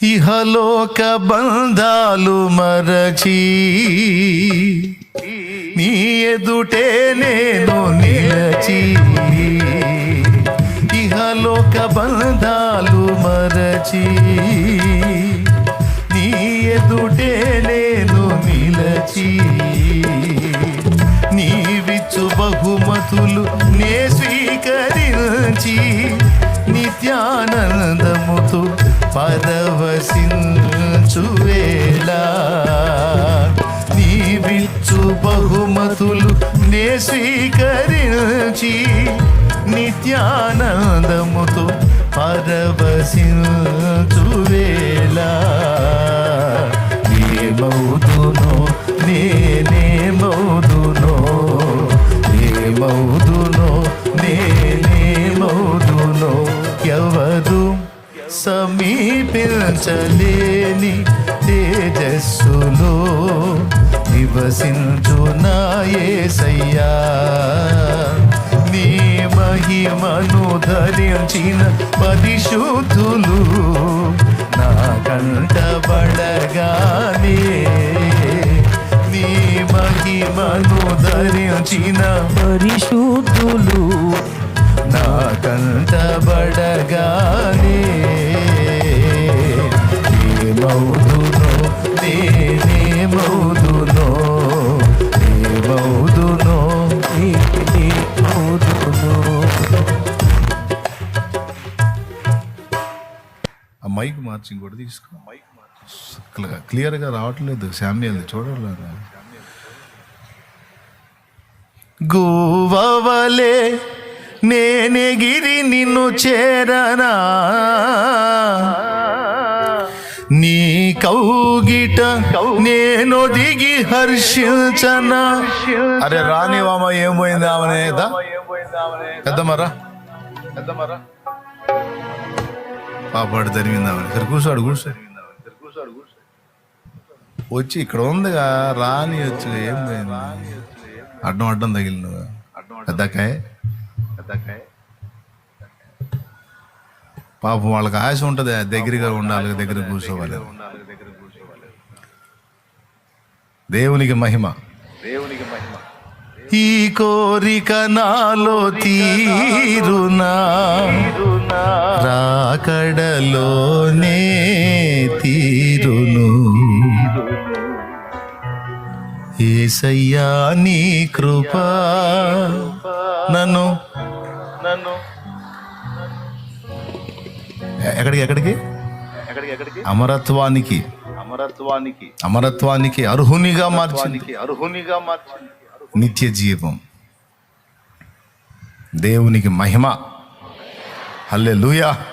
ఇహలోక బంధాలు మరచి నీ ఎదుటే నేను నిలచి ఇహలోక బంధాలు మరచి నీ ఎదుటే నేను నిలచి నీవిచ్చు బహుమతులు పరవశించువేళ నీవిచ్చు బహుమతులు నే స్వీకరించి నిత్యానందముతో పరవశించువేళ ఏమవుదునో నేనేమవుదునో. ఏమవుదునో నేనేమవుదునో. ఎవరు సమీపించలేని తేజస్సులో నివసించునాయేసయ్యా నీ మహిమను ధరించిన పరిశుద్ధులు నా కంటబడగానే నీ మహిమను ధరించిన పరిశుద్ధులు నా కంటబడగానే ఏమవుదునో ఆ మైక్ మార్చి ఇంకోటి తీసుకో. మైక్ క్లియర్గా రావట్లేదు. శామ్యాలు చూడాలి గువవలే నేనెగిరి నిన్ను చేరనా? నీ కౌగిట నేను దిగి హర్షించనా? అరే రాని వామ ఏం పోయింది ఆమెనే పెద్దమరా పెద్దమరా పాపాడు జరిగిందామని. ఇక్కడ కూర్చోడు కూర్చోడు వచ్చి ఇక్కడ ఉందిగా రాని వచ్చి ఏం పోయింది? అడ్డం అడ్డం తగిలి నువ్వు పెద్దకాయ పాపం వాళ్ళకి ఆశ ఉంటుంది దగ్గరగా ఉండాలి దగ్గర కూర్చోవాలి. దేవునికి మహిమ. ఈ కోరిక నాలో తీరునా? రాకడలోనే తీరును. ఏసయ్యా నీ కృప నన్ను నన్ను ఎక్కడికి ఎక్కడికి? అమరత్వానికి. అమరత్వానికి. అమరత్వానికి అర్హునిగా మార్చింది. అర్హునిగా మార్చింది. నిత్య జీవం. దేవునికి మహిమ. హల్లెలూయా.